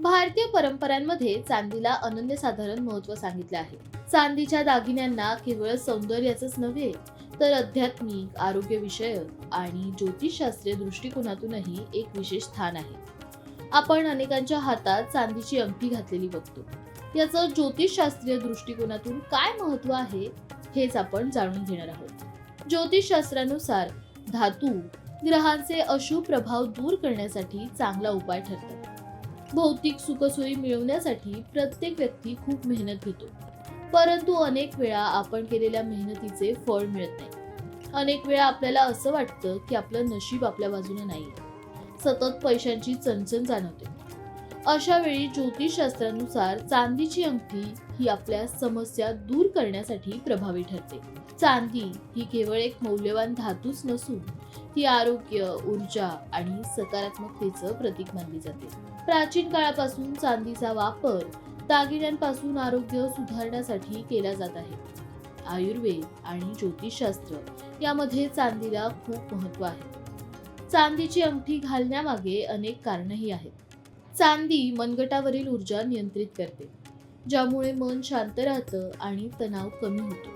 भारतीय परंपरांमध्ये चांदीला अनन्यसाधारण महत्त्व सांगितले आहे. चांदीच्या दागिन्यांना केवळ सौंदर्याचंच नव्हे तर आध्यात्मिक आरोग्यविषयक आणि ज्योतिषशास्त्रीय दृष्टिकोनातूनही एक विशेष स्थान आहे. आपण अनेकांच्या हातात चांदीची अंगठी घातलेली बघतो. याचं ज्योतिषशास्त्रीय दृष्टिकोनातून काय महत्त्व आहे हेच आपण जाणून घेणार आहोत. ज्योतिषशास्त्रानुसार धातू ग्रहांचे अशुभ प्रभाव दूर करण्यासाठी चांगला उपाय ठरतात. भौतिक सुखसोयी मिळवण्यासाठी प्रत्येक व्यक्ती खूप मेहनत घेतो. परंतु अनेक वेळा आपण केलेल्या मेहनतीचे फळ मिळत नाही. अनेक वेळा आपल्याला असं वाटतं की आपलं नशीब आपल्या बाजूने नाही सतत पैशांची चणचण जाणवते. अशा वेळी ज्योतिषशास्त्रानुसार चांदीची अंगठी ही आपल्या समस्या दूर करण्यासाठी प्रभावी ठरते. चांदी ही केवळ एक मौल्यवान धातूच नसून ती आरोग्य ऊर्जा आणि सकारात्मकतेचं प्रतीक मानली जाते. प्राचीन काळापासून चांदीचा वापर दागिन्यांपासून आरोग्य सुधारण्यासाठी केला जात आहे. आयुर्वेद आणि ज्योतिषशास्त्र यामध्ये चांदीला खूप महत्त्व आहे. चांदीची अंगठी घालण्यामागे अनेक कारणही आहेत. चांदी मनगटावरील ऊर्जा नियंत्रित करते ज्यामुळे मन शांत राहतं आणि तणाव कमी होतो.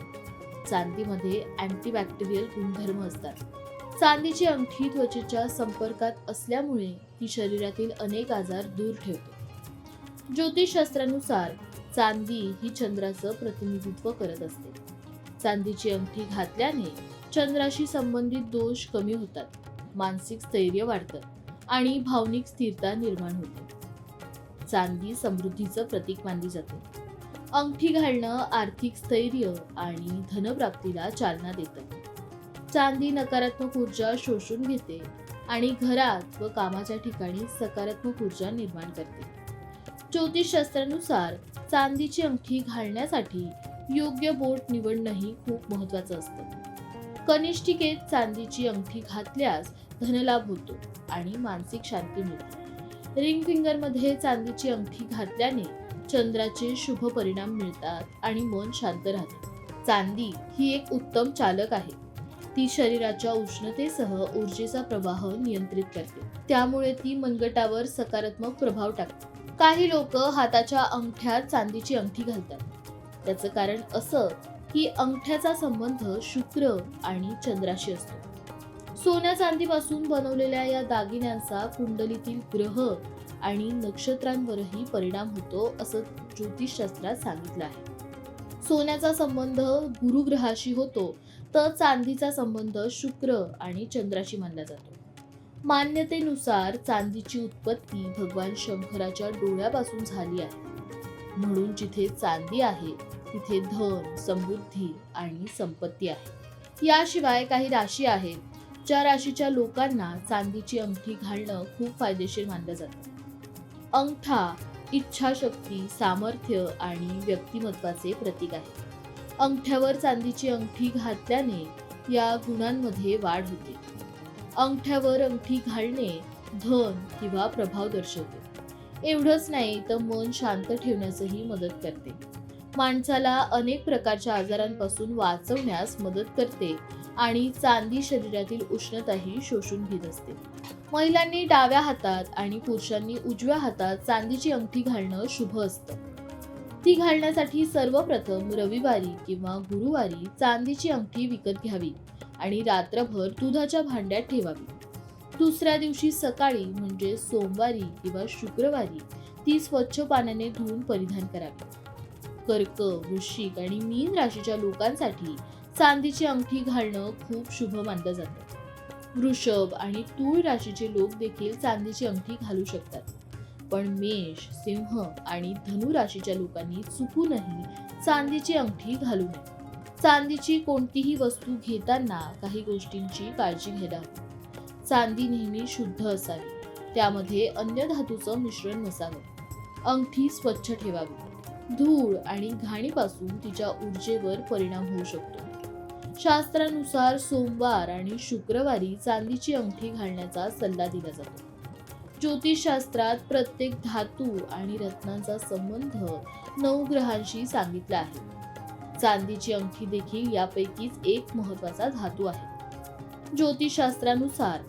चांदीमध्ये अँटीबॅक्टेरियल गुणधर्म असतात. चांदीची अंगठी त्वचेच्या संपर्कात असल्यामुळे ती शरीरातील अनेक आजार दूर ठेवते. ज्योतिषशास्त्रानुसार चांदी ही चंद्राचं प्रतिनिधित्व करत असते. चांदीची अंगठी घातल्याने चंद्राशी संबंधित दोष कमी होतात मानसिक स्थैर्य वाढतं आणि भावनिक स्थिरता निर्माण होते. चांदी समृद्धीचं प्रतीक मानली जाते. अंगठी घालणं आर्थिक स्थैर्य आणि धनप्राप्तीला चालना देतं. चांदी नकारात्मक ऊर्जा शोषून घेते आणि घरात व कामाच्या ठिकाणी सकारात्मक ऊर्जा निर्माण करते. ज्योतिषशास्त्रानुसार चांदीची अंगठी घालण्यासाठी योग्य बोट निवडणंही खूप महत्वाचं असतं. कनिष्ठिकेत चांदीची अंगठी घातल्यास धनलाभ होतो आणि मानसिक शांती मिळते. रिंग फिंगरमध्ये चांदीची अंगठी घातल्याने चंद्राचे शुभ परिणाम मिळतात आणि मन शांत राहते. चांदी ही एक उत्तम चालक आहे. ती शरीराच्या उष्णतेसह ऊर्जेचा प्रवाह नियंत्रित करते. त्यामुळे ती मनगटावर सकारात्मक प्रभाव टाकते. काही लोक हाताच्या अंगठ्यात चांदीची अंगठी घालतात. त्याचं कारण असं की अंगठ्याचा संबंध शुक्र आणि चंद्राशी असतो. सोन्या चांदीपासून बनवलेल्या या दागिन्यांचा कुंडलीतील ग्रह आणि नक्षत्रांवरही परिणाम होतो असं ज्योतिषशास्त्रात सांगितलं आहे. सोन्याचा संबंध गुरुग्रहाशी होतो तर चांदीचा संबंध शुक्र आणि चंद्राशी मानला जातो. मान्यतेनुसार चांदीची उत्पत्ती भगवान शंकराच्या डोळ्यापासून झाली आहे. म्हणून जिथे चांदी आहे तिथे धन समृद्धी आणि संपत्ती आहे. याशिवाय काही राशी आहेत ज्या राशीच्या लोकांना चांदीची अंगठी घालणं खूप फायदेशीर मानलं जातं. अंगठा इच्छाशक्ती सामर्थ्य आणि व्यक्तिमत्वाचे प्रतीक आहे. अंगठ्यावर चांदीची अंगठी घातल्याने या गुणांमध्ये वाढ होते. अंगठ्यावर अंगठी घालणे धन किंवा प्रभाव दर्शवते. एवढंच नाही तर मन शांत ठेवण्यासही मदत करते. माणसाला अनेक प्रकारच्या आजारांपासून वाचवण्यास मदत करते आणि चांदी शरीरातील उष्णताही शोषून घेत असते. महिलांनी डाव्या हातात आणि पुरुषांनी उजव्या हातात चांदीची अंगठी घालणं शुभ असतं. ती घालण्यासाठी सर्वप्रथम रविवारी किंवा गुरुवारी चांदीची अंगठी विकत घ्यावी आणि रात्रभर दुधाच्या भांड्यात ठेवावी. दुसऱ्या दिवशी सकाळी म्हणजे सोमवारी किंवा शुक्रवारी ती स्वच्छ पाण्याने धुवून परिधान करावी. कर्क वृश्चिक आणि मीन राशीच्या लोकांसाठी चांदीची अंगठी घालणं खूप शुभ मानलं जातं. वृषभ आणि तूळ राशीचे लोक देखील चांदीची अंगठी घालू शकतात. पण मेष सिंह आणि धनु राशीच्या लोकांनी चुकूनही चांदीची अंगठी घालू नये. चांदीची कोणतीही वस्तू घेताना काही गोष्टींची काळजी घ्यायला हवी. चांदी नेहमी शुद्ध असावी. त्यामध्ये अन्य धातूचं मिश्रण नसावं. अंगठी स्वच्छ ठेवावी. धूळ आणि घाणीपासून तिच्या ऊर्जेवर परिणाम होऊ शकतो. शास्त्रानुसार सोमवार आणि शुक्रवारी चांदीची अंगठी घालण्याचा सल्ला दिला जातो. ज्योतिषशास्त्रात प्रत्येक धातू आणि रत्नांचा संबंध नऊ ग्रहांशी सांगितला आहे. चांदीची अंगठी देखील यापैकीच एक महत्त्वाचा धातू आहे. ज्योतिषशास्त्रानुसार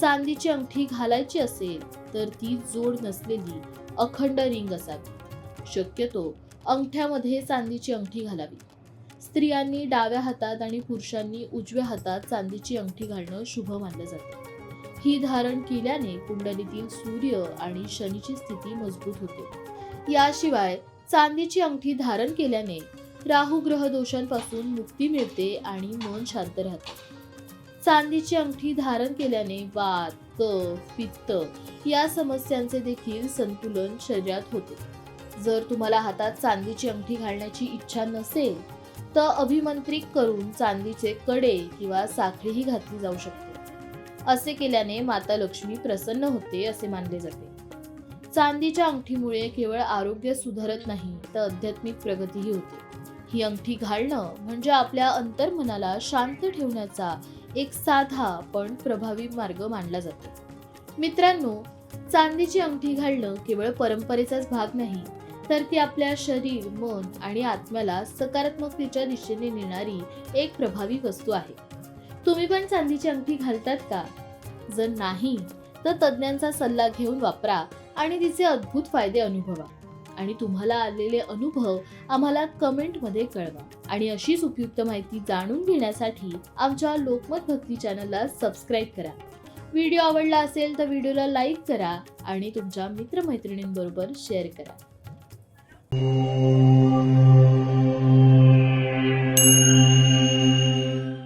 चांदीची अंगठी घालायची असेल तर ती जोड नसलेली अखंड रिंग असावी. शक्यतो अंगठ्यामध्ये चांदीची अंगठी घालावी. स्त्रियांनी डाव्या हातात आणि पुरुषांनी उजव्या हातात चांदीची अंगठी घालणं शुभ मानलं जातं. ही धारण केल्याने कुंडलीतील सूर्य आणि शनीची स्थिती मजबूत होते. याशिवाय चांदीची अंगठी धारण केल्याने राहू ग्रह दोषांपासून मुक्ती मिळते आणि मन शांत राहते. चांदीची अंगठी धारण केल्याने वात कफ पित्त या समस्यांचे देखील संतुलन शरीरात होते. जर तुम्हाला हातात चांदीची अंगठी घालण्याची इच्छा नसेल तर अभिमंत्रित करून चांदीचे कडे किंवा साखळीही घातली जाऊ शकते. असे केल्याने माता लक्ष्मी प्रसन्न होते असे मानले जाते. चांदीच्या अंगठीमुळे केवळ आरोग्य सुधारत नाही तर आध्यात्मिक प्रगतीही होते. ही अंगठी घालणं म्हणजे आपल्या अंतर्मनाला शांत ठेवण्याचा एक साधा पण प्रभावी मार्ग मानला जातो. मित्रांनो चांदीची अंगठी घालणं केवळ परंपरेचाच भाग नाही तर ती आपल्या शरीर मन आणि आत्म्याला सकारात्मकतेच्या दिशेने नेणारी एक प्रभावी वस्तू आहे. तुम्ही पण चांदीची अंगठी घालतात का? जर नाही तर तज्ज्ञांचा सल्ला घेऊन वापरा आणि तिचे अद्भुत फायदे अनुभवा. आणि तुम्हाला आलेले अनुभव आम्हाला कमेंटमध्ये कळवा. आणि अशीच उपयुक्त माहिती जाणून घेण्यासाठी आमच्या लोकमत भक्ती चॅनलला सबस्क्राईब करा. व्हिडिओ आवडला असेल तर व्हिडिओला लाईक करा आणि तुमच्या मित्रमैत्रिणींबरोबर शेअर करा.